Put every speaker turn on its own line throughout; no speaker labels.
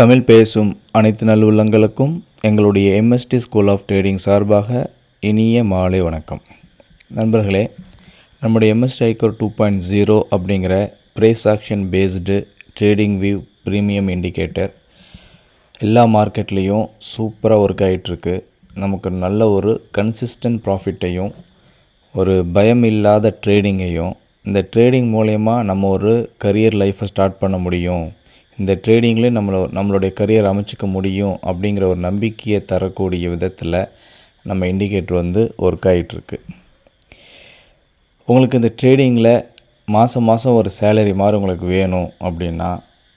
தமிழ் பேசும் அனைத்து நல்லுள்ளங்களுக்கும் எங்களுடைய எம்எஸ்டி ஸ்கூல் ஆஃப் ட்ரேடிங் சார்பாக இனிய மாலை வணக்கம். நண்பர்களே நம்முடைய MST iCore two point zero அப்படிங்கிற price action based trading view premium indicator எல்லா மார்க்கெட்லேயும் சூப்பராக ஒர்க் ஆகிட்டுருக்கு நமக்கு நல்ல ஒரு கன்சிஸ்டன்ட் ப்ராஃபிட்டையும் ஒரு பயம் இல்லாத ட்ரேடிங்கையும் இந்த ட்ரேடிங் மூலயமா நம்ம ஒரு கரியர் லைஃப்பை ஸ்டார்ட் பண்ண முடியும். இந்த ட்ரேடிங்லேயும் நம்மளோ நம்மளுடைய கரியர் அமைச்சிக்க முடியும் அப்படிங்கிற ஒரு நம்பிக்கையை தரக்கூடிய விதத்தில் நம்ம இண்டிகேட்டர் வந்து ஒர்க் ஆகிட்டுருக்கு உங்களுக்கு இந்த ட்ரேடிங்கில் மாதம் மாதம் ஒரு சேலரி மாதிரி உங்களுக்கு வேணும் அப்படின்னா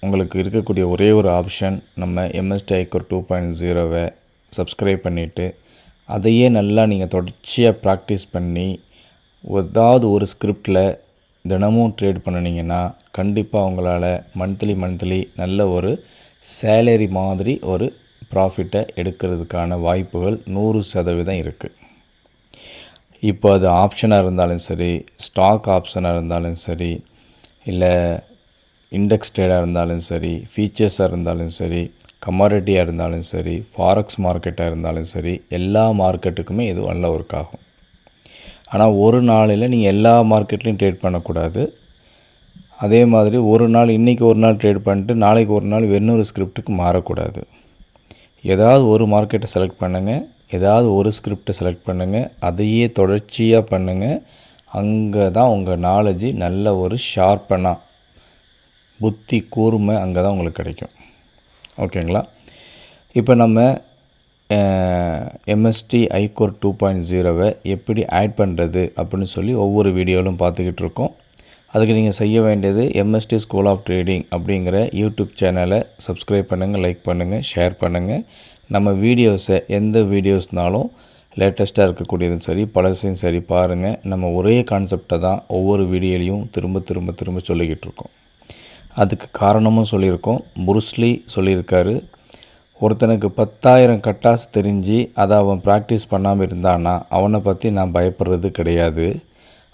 உங்களுக்கு இருக்கக்கூடிய ஒரே ஒரு ஆப்ஷன் நம்ம எம்எஸ்டி ஐக்கோர் டூ பாயிண்ட் ஜீரோவை சப்ஸ்கிரைப் பண்ணிவிட்டு அதையே நல்லா நீங்கள் தொடர்ச்சியாக ப்ராக்டிஸ் பண்ணி ஏதாவது ஒரு ஸ்கிரிப்டில் தினமும் ட்ரேட் பண்ணினீங்கன்னா கண்டிப்பாக உங்களால் மந்த்லி மந்த்லி நல்ல ஒரு சேலரி மாதிரி ஒரு ப்ராஃபிட்டை எடுக்கிறதுக்கான வாய்ப்புகள் நூறு சதவீதம் இருக்குது இப்போ அது ஆப்ஷனாக இருந்தாலும் சரி ஸ்டாக் ஆப்ஷனாக இருந்தாலும் சரி இல்லை இண்டெக்ஸ் ட்ரேடாக இருந்தாலும் சரி ஃபீச்சர்ஸாக இருந்தாலும் சரி கமாடிட்டியாக இருந்தாலும் சரி ஃபாரெக்ஸ் மார்க்கெட்டாக இருந்தாலும் சரி எல்லா மார்க்கெட்டுக்குமே இது நல்ல ஒர்க் ஆகும். ஆனால் ஒரு நாளில் நீங்கள் எல்லா மார்க்கெட்லேயும் ட்ரேட் பண்ணக்கூடாது. அதே மாதிரி ஒரு நாள் இன்றைக்கி ஒரு நாள் ட்ரேட் பண்ணிட்டு நாளைக்கு ஒரு நாள் வெண்ணூறு ஸ்கிரிப்டுக்கு மாறக்கூடாது. ஏதாவது ஒரு மார்க்கெட்டை செலக்ட் பண்ணுங்கள் ஏதாவது ஒரு ஸ்கிரிப்டை செலக்ட் பண்ணுங்கள் அதையே தொடர்ச்சியாக பண்ணுங்கள் அங்கே தான் உங்கள் நாலேஜி நல்ல ஒரு ஷார்ப்பனாக புத்தி கூர்மை அங்கே தான் உங்களுக்கு கிடைக்கும். ஓகேங்களா இப்போ நம்ம எம்எஸ்டி ஐகோர் டூ பாயிண்ட் ஜீரோவை எப்படி ஆட் பண்ணுறது அப்படின்னு சொல்லி ஒவ்வொரு வீடியோவிலும் பார்த்துக்கிட்டு இருக்கோம். அதுக்கு நீங்கள் செய்ய வேண்டியது எம்எஸ்டி ஸ்கூல் ஆஃப் ட்ரேடிங் அப்படிங்கிற யூடியூப் சேனலை சப்ஸ்கிரைப் பண்ணுங்கள் லைக் பண்ணுங்கள் ஷேர் பண்ணுங்கள் நம்ம வீடியோஸை எந்த வீடியோஸ்னாலும் லேட்டஸ்ட்டாக இருக்கக்கூடியதும் சரி பழசையும் சரி பாருங்கள் நம்ம ஒரே கான்செப்டை தான் ஒவ்வொரு வீடியோலையும் திரும்ப திரும்ப திரும்ப சொல்லிக்கிட்டு இருக்கோம். அதுக்கு காரணமும் சொல்லியிருக்கோம். புருஸ்லி சொல்லியிருக்காரு ஒருத்தனுக்கு பத்தாயிரம் கட்டாஸ் தெரிஞ்சு அதை அவன் ப்ராக்டிஸ் பண்ணாமல் இருந்தானா? அவனை பற்றி நான் பயப்படுறது கிடையாது.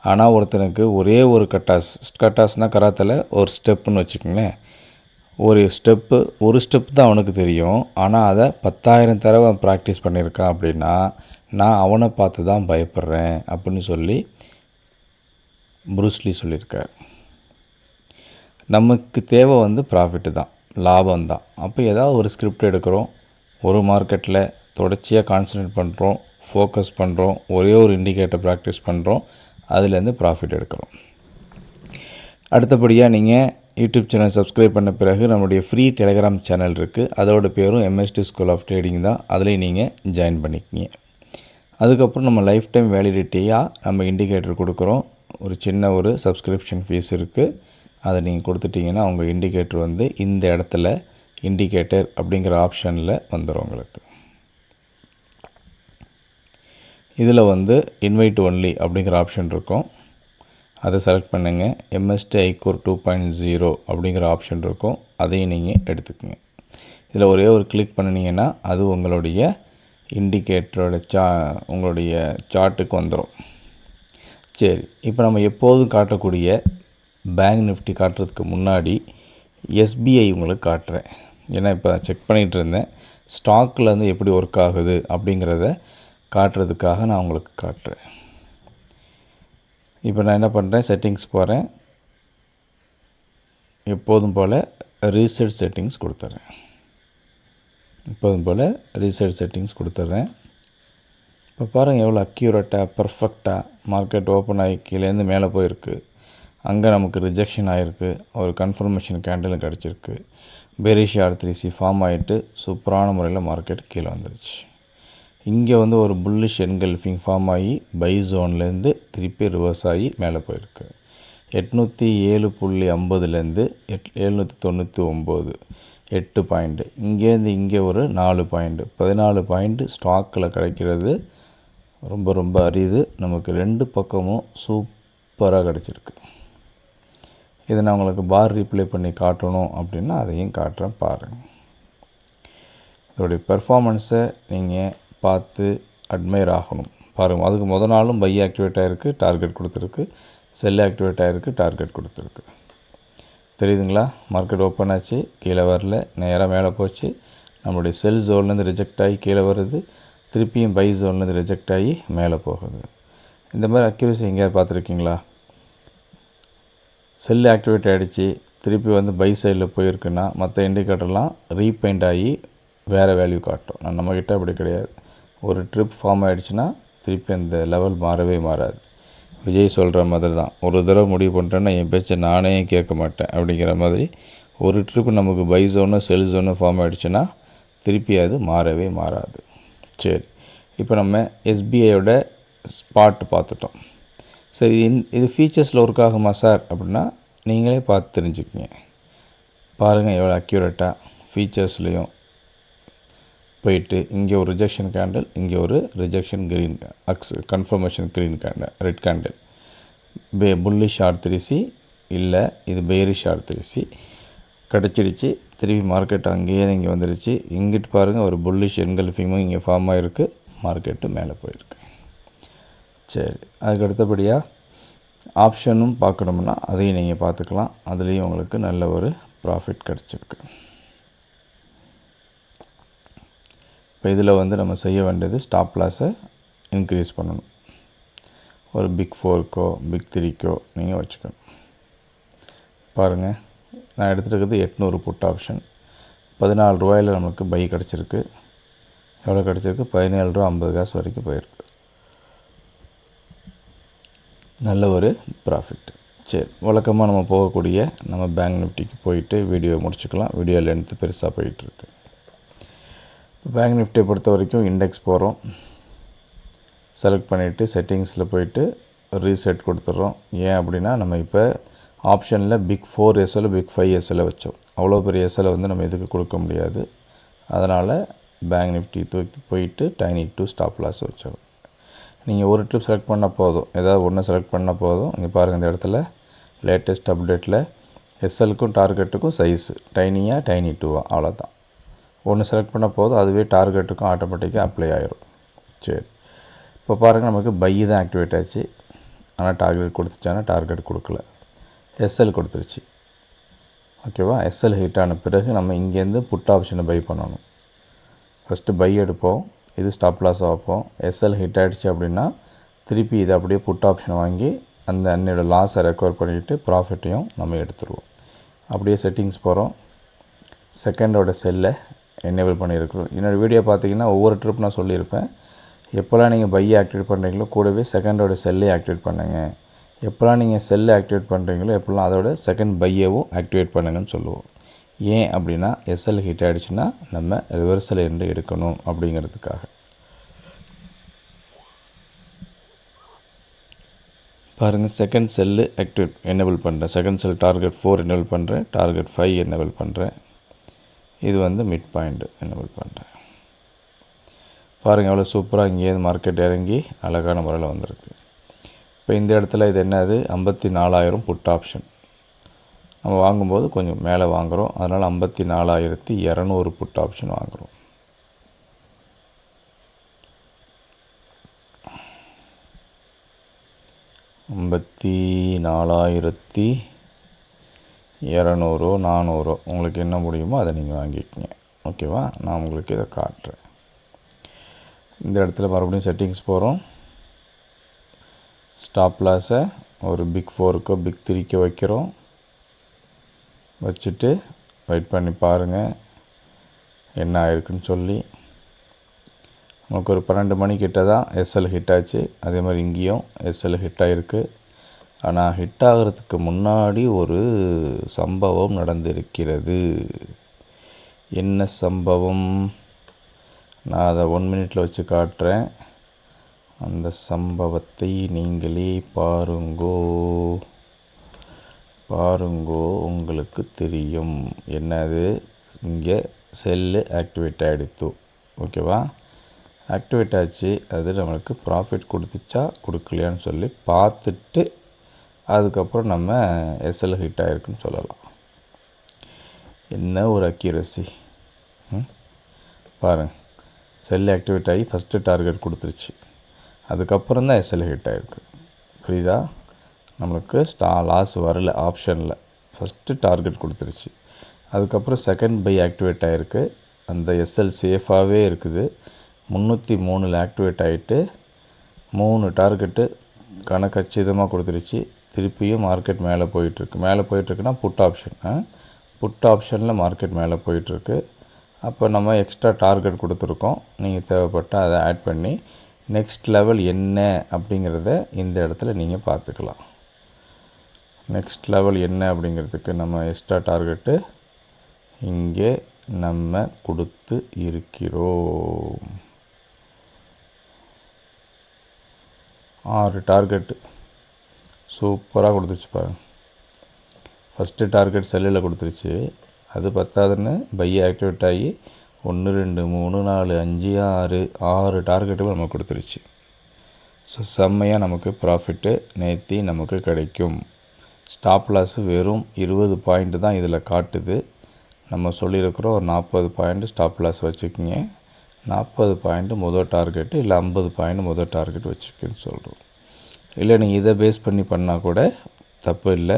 ஆனால் ஒருத்தனுக்கு ஒரே ஒரு கட்டாஸ் கட்டாஸ்னால் கராத்தில் ஒரு ஸ்டெப்புன்னு வச்சுக்கோங்களேன். ஒரு ஸ்டெப்பு ஒரு ஸ்டெப் தான் அவனுக்கு தெரியும். ஆனால் அதை பத்தாயிரம் தடவை அவன் ப்ராக்டிஸ் பண்ணியிருக்கான் அப்படின்னா நான் அவனை பார்த்து தான் பயப்படுறேன் அப்படின்னு சொல்லி புருஸ்லி சொல்லியிருக்கார். நமக்கு தேவை வந்து ப்ராஃபிட்டு தான் லாபம் தான். அப்போ ஏதாவது ஒரு ஸ்கிரிப்ட் எடுக்கிறோம் ஒரு மார்க்கெட்டில் தொடர்ச்சியாக கான்சன்ட்ரேட் பண்ணுறோம் ஃபோக்கஸ் பண்ணுறோம் ஒரே ஒரு இண்டிகேட்டர் ப்ராக்டிஸ் பண்ணுறோம் அதுலேருந்து ப்ராஃபிட் எடுக்கிறோம். அடுத்தபடியாக நீங்கள் யூடியூப் சேனல் சப்ஸ்கிரைப் பண்ண பிறகு நம்மளுடைய ஃப்ரீ டெலிகிராம் சேனல் இருக்குது அதோட பேரும் எம்எஸ்டி ஸ்கூல் ஆஃப் ட்ரேடிங் தான். அதுலேயும் நீங்கள் ஜாயின் பண்ணிக்கிங்க. அதுக்கப்புறம் நம்ம லைஃப் டைம் வேலிடிட்டியாக நம்ம இண்டிகேட்டர் கொடுக்குறோம். ஒரு சின்ன ஒரு சப்ஸ்கிரிப்ஷன் ஃபீஸ் இருக்குது அதை நீங்கள் கொடுத்துட்டிங்கன்னா உங்கள் இண்டிகேட்டர் வந்து இந்த இடத்துல இண்டிகேட்டர் அப்படிங்கிற ஆப்ஷனில் வந்துடும் உங்களுக்கு. இதில் வந்து இன்வைட் ஒன்லி அப்படிங்கிற ஆப்ஷன் இருக்கும். அதை செலக்ட் பண்ணுங்கள் MST iCore two point zero அப்படிங்கிற ஆப்ஷன் இருக்கும். அதையும் நீங்கள் எடுத்துக்கோங்க. இதில் ஒரே ஒரு கிளிக் பண்ணினீங்கன்னா அது உங்களுடைய இண்டிகேட்டரோட சா உங்களுடைய சார்ட்டுக்கு வந்துடும் சரி இப்போ நம்ம எப்போதும் காட்டக்கூடிய பேங்க் நிஃப்டி காட்டுறதுக்கு முன்னாடி எஸ்பிஐ உங்களுக்கு காட்டுறேன். ஏன்னா இப்போ செக் பண்ணிகிட்டு இருந்தேன். ஸ்டாக்கில் வந்து எப்படி ஒர்க் ஆகுது அப்படிங்கிறத காட்டுறதுக்காக நான் உங்களுக்கு காட்டுறேன். இப்போ நான் என்ன பண்ணுறேன்? செட்டிங்ஸ் போகிறேன். எப்போதும் போல் ரீசெட் செட்டிங்ஸ் கொடுத்துட்றேன். எப்போதும் போல் ரீசெட் செட்டிங்ஸ் கொடுத்துட்றேன். இப்போ பாருங்கள் எவ்வளோ அக்யூரேட்டாக பர்ஃபெக்டாக மார்க்கெட் ஓப்பன் ஆகி கீழேருந்து மேலே போயிருக்கு. அங்கே நமக்கு ரிஜெக்ஷன் ஆகிருக்கு ஒரு கன்ஃபர்மேஷன் கேண்டிலும் கிடச்சிருக்கு. Bearish R three C form ஆகிட்டு சூப்பரான முறையில் மார்க்கெட் கீழே வந்துருச்சு. இங்கே வந்து ஒரு புல்லிஷ் என்கல்ஃபிங் ஃபார்ம் ஆகி பை ஜோன்லேருந்து திருப்பி ரிவர்ஸ் ஆகி மேலே போயிருக்கு. எட்நூற்றி ஏழு புள்ளி ஐம்பதுலேருந்து எட் எழுநூற்றி தொண்ணூற்றி ஒம்பது எட்டு பாயிண்ட்டு இங்கேருந்து இங்கே ஒரு நாலு பாயிண்ட்டு பதினாலு பாயிண்ட்டு ஸ்டாக்கில் கிடைக்கிறது. ரொம்ப ரொம்ப அரிது. நமக்கு ரெண்டு பக்கமும் சூப்பராக கிடச்சிருக்கு. இதை நான் உங்களுக்கு பார் ரீப்ளே பண்ணி காட்டணும் அப்படின்னா அதையும் காட்டுறேன் பாருங்கள் இதோடைய பெர்ஃபார்மன்ஸை நீங்கள் பார்த்து அட்மையர் ஆகணும். பாருங்கள் அதுக்கு முத நாளும் பை ஆக்டிவேட் ஆகிருக்கு டார்கெட் கொடுத்துருக்கு. செல் ஆக்டிவேட் ஆகிருக்கு டார்கெட் கொடுத்துருக்கு. தெரியுதுங்களா? மார்க்கெட் ஓப்பன் ஆச்சு கீழே வரல நேராக மேலே போச்சு. நம்மளுடைய செல் ஜோன்லேருந்து ரிஜெக்ட் ஆகி கீழே வருது. திருப்பியும் பை ஜோன்லேருந்து ரிஜெக்ட் ஆகி மேலே போகுது. இந்த மாதிரி அக்யூரசி எங்கேயாவது பார்த்துருக்கீங்களா? செல் ஆக்டிவேட் ஆகிடுச்சு திருப்பி வந்து பை சைடில் போயிருக்குன்னா மற்ற இண்டிகேட்டர்லாம் ரீபெயிண்ட் ஆகி வேறு வேல்யூ காட்டும். நான் நம்மக்கிட்ட அப்படி கிடையாது. ஒரு ட்ரிப் ஃபார்ம் ஆகிடுச்சுன்னா திருப்பி அந்த லெவல் மாறவே மாறாது. விஜய் சொல்கிற மாதிரி தான் ஒரு தடவை முடிவு பண்ணுறேன்னா என் பேச்சை நானே கேட்க மாட்டேன் அப்படிங்கிற மாதிரி ஒரு ட்ரிப் நமக்கு buy zone sell zone form ஆகிடுச்சுன்னா திருப்பி அது மாறவே மாறாது. சரி இப்போ நம்ம எஸ்பிஐயோட ஸ்பாட் பார்த்துட்டோம். சரி இன் இது ஃபீச்சர்ஸில் ஒர்க் ஆகுமா சார் அப்படின்னா நீங்களே பார்த்து தெரிஞ்சுக்கங்க. பாருங்கள் எவ்வளோ அக்யூரேட்டாக ஃபீச்சர்ஸ்லேயும் போயிட்டு இங்கே ஒரு ரிஜெக்ஷன் கேண்டில் இங்கே ஒரு rejection green Aks confirmation green candle red candle பே புல்லிஷ் ஆர் சி இல்லை இது பேரிஷ் ஆர் சி கிடச்சிடுச்சு. திருப்பி மார்க்கெட் அங்கேயே இங்கே வந்துடுச்சு இங்கிட்டு பாருங்கள் ஒரு புல்லிஷ் என்கல்ஃபிங்கும் இங்கே ஃபார்ம் ஆகிருக்கு மார்க்கெட்டு மேலே போயிருக்கு. சரி அதுக்கு அடுத்தபடியாக ஆப்ஷனும் பார்க்கணும்னா அதையும் நீங்கள் பார்த்துக்கலாம். அதுலேயும் உங்களுக்கு நல்ல ஒரு ப்ராஃபிட் கிடச்சிருக்கு. இப்போ இதில் வந்து நம்ம செய்ய வேண்டியது ஸ்டாப் லாஸை இன்க்ரீஸ் பண்ணணும். ஒரு பிக் ஃபோருக்கோ பிக் த்ரீக்கோ நீங்கள் வச்சுக்கணும். பாருங்கள் நான் எடுத்துருக்கிறது எட்நூறு புட் ஆப்ஷன் பதினாலு ரூபாயில் நமக்கு பை கிடச்சிருக்கு. எவ்வளோ கிடச்சிருக்கு? பதினேழு ரூபா ஐம்பது காசு வரைக்கும் போயிருக்கு. நல்ல ஒரு ப்ராஃபிட் சரி வழக்கமாக நம்ம போகக்கூடிய நம்ம பேங்க் நிஃப்டிக்கு போயிட்டு வீடியோ முடிச்சுக்கலாம். வீடியோ லென்த்து பெருசாக போயிட்டுருக்கு பேங்க் நிஃப்டியை பொறுத்த வரைக்கும் இண்டெக்ஸ் போகிறோம் செலக்ட் பண்ணிவிட்டு செட்டிங்ஸில் போயிட்டு ரீசெட் கொடுத்துட்றோம். ஏன் அப்படின்னா நம்ம இப்போ ஆப்ஷனில் pick four SL pick five SL வச்சோம். அவ்வளோ பெரிய எஸ்எல் வந்து நம்ம எதுக்கு கொடுக்க முடியாது? அதனால் பேங்க் நிஃப்டி தூக்கி போயிட்டு டைனி டூ ஸ்டாப் லாஸ் வச்சோம். நீங்கள் ஒரு ட்ரிப் செலக்ட் பண்ணால் போதும். ஏதாவது ஒன்று செலக்ட் பண்ணால் போதும். இங்கே பாருங்கள் இந்த இடத்துல லேட்டஸ்ட் அப்டேட்டில் எஸ்எலுக்கும் டார்கெட்டுக்கும் சைஸு டைனியாக டைனி டூவா அவ்வளோதான் ஒன்று செலக்ட் பண்ணால் போதும். அதுவே டார்கெட்டுக்கும் ஆட்டோமேட்டிக்காக அப்ளை ஆயிரும். சரி. இப்போ பாருங்கள் நமக்கு பை தான் ஆக்டிவேட் ஆச்சு. ஆனால் டார்கெட் கொடுத்துச்சானா டார்கெட் கொடுக்கல. எஸ்எல் கொடுத்துருச்சு. ஓகேவா எஸ்எல் ஹிட் ஆன பிறகு நம்ம இங்கேருந்து புட் ஆப்ஷனை பை பண்ணணும். ஃபஸ்ட்டு பை எடுப்போம். இது ஸ்டாப் லாஸ் வைப்போம் எஸ்எல் ஹிட் ஆகிடுச்சு அப்படின்னா திருப்பி இதை அப்படியே புட் ஆப்ஷனை வாங்கி அந்த அன்னையோட லாஸை ரெக்கவர் பண்ணிவிட்டு ப்ராஃபிட்டையும் நம்ம எடுத்துருவோம். அப்படியே செட்டிங்ஸ் போகிறோம் செகண்டோட செல்லை எனேபிள் பண்ணியிருக்கிறோம். என்னோடய வீடியோ பார்த்தீங்கன்னா ஒவ்வொரு ட்ரிப் நான் சொல்லியிருப்பேன். எப்போல்லாம் நீங்கள் பையை ஆக்டிவேட் பண்ணுறீங்களோ கூடவே செகண்டோட செல்லை ஆக்டிவேட் பண்ணுங்கள் எப்போல்லாம் நீங்கள் செல்லை ஆக்டிவேட் பண்ணுறீங்களோ எப்போல்லாம் அதோட செகண்ட் பையவும் ஆக்டிவேட் பண்ணுங்கன்னு சொல்லுவோம். ஏன் அப்படின்னா எஸ்எல் ஹிட் ஆகிடுச்சுன்னா நம்ம ரிவர்சல் இருந்து எடுக்கணும் அப்படிங்கிறதுக்காக. பாருங்கள் செகண்ட் செல்லு ஆக்டிவேட் என்னபிள் பண்ணுறேன் second sell target four enable பண்ணுறேன் டார்கெட் ஃபைவ் என்னபிள் பண்ணுறேன் இது வந்து மிட் பாயிண்ட்டு என்னபிள் பண்ணுறேன் பாருங்கள் எவ்வளோ சூப்பராக இங்கேருந்து மார்க்கெட் இறங்கி அழகான முறையில் வந்திருக்கு. இப்போ இந்த இடத்துல இது என்னது? ஐம்பத்தி நாலாயிரம் புட் ஆப்ஷன் நம்ம வாங்கும்போது கொஞ்சம் மேலே வாங்குகிறோம் அதனால் ஐம்பத்தி நாலாயிரத்தி இரநூறு புட் ஆப்ஷன் வாங்குகிறோம் ஐம்பத்தி நாலாயிரத்தி இரநூறோ நானூறோ. உங்களுக்கு என்ன முடியுமோ அதை நீங்கள் வாங்கிக்கோங்க. ஓகேவா? நான் உங்களுக்கு இதை காட்டுறேன். இந்த இடத்துல மறுபடியும் செட்டிங்ஸ் போகிறோம் ஸ்டாப் லாஸை ஒரு பிக் ஃபோருக்கோ பிக் த்ரீக்கோ வைக்கிறோம். வச்சுட்டு வெயிட் பண்ணி பாருங்கள் என்ன ஆயிருக்குன்னு சொல்லி. நமக்கு ஒரு பன்னெண்டு மணிக்கிட்ட தான் எஸ்எல் ஹிட் ஆச்சு. அதே மாதிரி இங்கேயும் எஸ்எல் ஹிட் ஆகிருக்கு ஆனால் ஹிட் ஆகிறதுக்கு முன்னாடி ஒரு சம்பவம் நடந்திருக்கிறது. என்ன சம்பவம்? நான் அதை ஒன் மினிட்டில் வச்சு காட்டுறேன். அந்த சம்பவத்தை நீங்களே பாருங்கோ. பாருங்கோ உங்களுக்கு தெரியும். என்னது? இங்கே செல்லு ஆக்டிவேட் ஆகிடுத்து ஓகேவா? ஆக்டிவேட் ஆச்சு. அது நம்மளுக்கு ப்ராஃபிட் கொடுத்துச்சா? கொடுக்கலையான்னு சொல்லி பார்த்துட்டு அதுக்கப்புறம் நம்ம எஸ்எல் ஹிட் ஆகிருக்குன்னு சொல்லலாம். என்ன ஒரு அக்யூரசி பாருங்கள் செல் ஆக்டிவேட் ஆகி ஃபஸ்ட்டு டார்கெட் கொடுத்துருச்சு. அதுக்கப்புறம் தான் எஸ்எல் ஹிட் ஆகிருக்கு புரியுதா? நம்மளுக்கு ஸ்டா லாஸ் வரல ஆப்ஷனில் ஃபஸ்ட்டு டார்கெட் கொடுத்துருச்சு. அதுக்கப்புறம் செகண்ட் பை ஆக்டிவேட் ஆகிருக்கு அந்த எஸ்எல் சேஃபாகவே இருக்குது. முந்நூற்றி மூணில் ஆக்டிவேட் ஆகிட்டு மூணு டார்கெட்டு கணக்கச்சிதமாக கொடுத்துருச்சு. திருப்பியும் மார்க்கெட் மேலே போயிட்டுருக்கு. மேலே போயிட்டுருக்குன்னா புட் ஆப்ஷன் புட் ஆப்ஷனில் மார்க்கெட் மேலே போயிட்டுருக்கு. அப்போ நம்ம எக்ஸ்ட்ரா டார்கெட் கொடுத்துருக்கோம். நீங்கள் தேவைப்பட்டால் அதை ஆட் பண்ணி நெக்ஸ்ட் லெவல் என்ன அப்படிங்கிறத இந்த இடத்துல நீங்கள் பார்த்துக்கலாம். நெக்ஸ்ட் லெவல் என்ன அப்படிங்கிறதுக்கு நம்ம எக்ஸ்ட்ரா டார்கெட்டு இங்கே நம்ம கொடுத்து இருக்கிறோம். ஆறு டார்கெட்டு சூப்பராக கொடுத்துருச்சு பாருங்கள் ஃபஸ்ட்டு டார்கெட் செல்லில் கொடுத்துருச்சு. அது பத்தாதுன்னு பை ஆக்டிவேட் ஆகி ஒன்று ரெண்டு மூணு நாலு அஞ்சு ஆறு ஆறு டார்கெட்டும் நமக்கு கொடுத்துருச்சு. ஸோ செம்மையாக நமக்கு ப்ராஃபிட்டு நேற்றி நமக்கு கிடைக்கும். ஸ்டாப் லாஸ் வெறும் இருபது பாயிண்ட்டு தான் இதில் காட்டுது. நம்ம சொல்லியிருக்கிறோம் ஒரு நாற்பது பாயிண்ட் ஸ்டாப் லாஸ் வச்சுக்கிங்க. நாற்பது பாயிண்ட்டு முதல் டார்கெட்டு இல்லை ஐம்பது பாயிண்ட் முதல் டார்கெட் வச்சுருக்குன்னு சொல்கிறோம் இல்லை நீங்கள் இதை பேஸ் பண்ணி பண்ணால் கூட தப்பு இல்லை.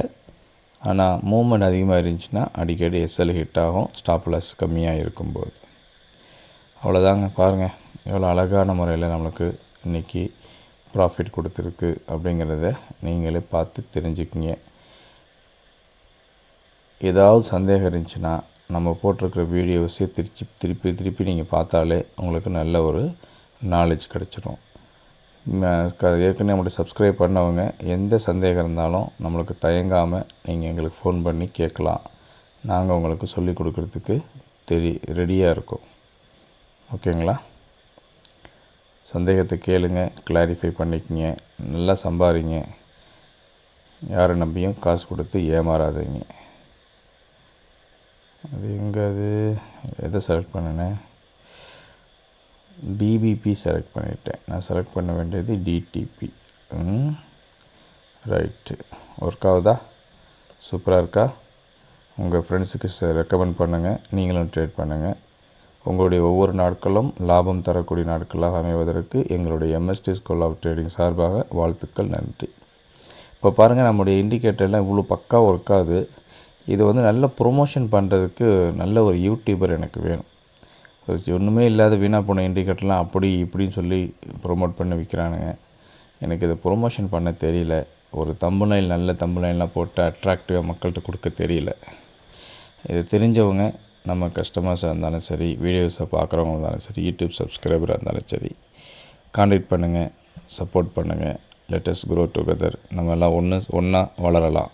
ஆனால் மூமெண்ட் அதிகமாக இருந்துச்சுன்னா அடிக்கடி எஸ்எல் ஹிட் ஆகும் ஸ்டாப் லாஸ் கம்மியாக இருக்கும்போது. அவ்வளோதாங்க பாருங்கள் எவ்வளோ அழகான முறையில் நம்மளுக்கு இன்றைக்கி ப்ராஃபிட் கொடுத்துருக்கு அப்படிங்கிறத நீங்களே பார்த்து தெரிஞ்சுக்கிங்க. ஏதாவது சந்தேகம் இருந்துச்சுன்னா நம்ம போட்டிருக்கிற வீடியோஸே திருச்சி திருப்பி திருப்பி நீங்கள் பார்த்தாலே உங்களுக்கு நல்ல ஒரு நாலேஜ் கிடச்சிரும். ஏற்கனவே நம்மளுடைய சப்ஸ்கிரைப் பண்ணவங்க எந்த சந்தேகம் இருந்தாலும் நம்மளுக்கு தயங்காமல் நீங்கள் எங்களுக்கு ஃபோன் பண்ணி கேட்கலாம். நாங்கள் உங்களுக்கு சொல்லிக் கொடுக்குறதுக்கு தெரி ரெடியாக இருக்கோம். ஓகேங்களா சந்தேகத்தை கேளுங்க கிளாரிஃபை பண்ணிக்கங்க நல்லா சம்பாதிங்க யாரை நம்பியும் காசு கொடுத்து ஏமாறாதீங்க. அது எங்கே அது? எதை செலக்ட் பண்ணினேன் டிபிபி செலக்ட் பண்ணிட்டேன். நான் செலக்ட் பண்ண வேண்டியது டிடிபி ரைட்டு ஒர்க் ஆகுதா? சூப்பராக இருக்கா? உங்கள் ஃப்ரெண்ட்ஸுக்கு ரெக்கமெண்ட் பண்ணுங்கள் நீங்களும் ட்ரேட் பண்ணுங்கள் உங்களுடைய ஒவ்வொரு நாட்களும் லாபம் தரக்கூடிய நாட்களாக அமைவதற்கு எங்களுடைய எம்எஸ்டி ஸ்கூல் ஆஃப் ட்ரேடிங் சார்பாக வாழ்த்துக்கள் நன்றி. இப்போ பாருங்கள் நம்முடைய இண்டிகேட்டர்லாம் இவ்வளோ பக்கா ஒர்க் ஆகுது. இது வந்து நல்ல ப்ரொமோஷன் பண்ணுறதுக்கு நல்ல ஒரு யூடியூபர் எனக்கு வேணும். ஒன்றுமே இல்லாத வீணாக போன இண்டிகேட்டர்லாம் அப்படி இப்படின்னு சொல்லி ப்ரொமோட் பண்ணி விற்கிறானுங்க எனக்கு இதை ப்ரொமோஷன் பண்ண தெரியல. ஒரு தம்புனைல் நல்ல தம்புனைலாம் போட்டு அட்ராக்டிவாக மக்கள்கிட்ட கொடுக்க தெரியல. இது தெரிஞ்சவங்க நம்ம கஸ்டமர்ஸாக இருந்தாலும் சரி வீடியோஸை பார்க்குறவங்க இருந்தாலும் சரி யூடியூப் சப்ஸ்கிரைபராக இருந்தாலும் சரி காண்டாக்ட் பண்ணுங்கள் சப்போர்ட் பண்ணுங்கள் லெட்டஸ்ட் க்ரோ டுகெதர் நம்ம எல்லாம் ஒன்று ஒன்றா வளரலாம்.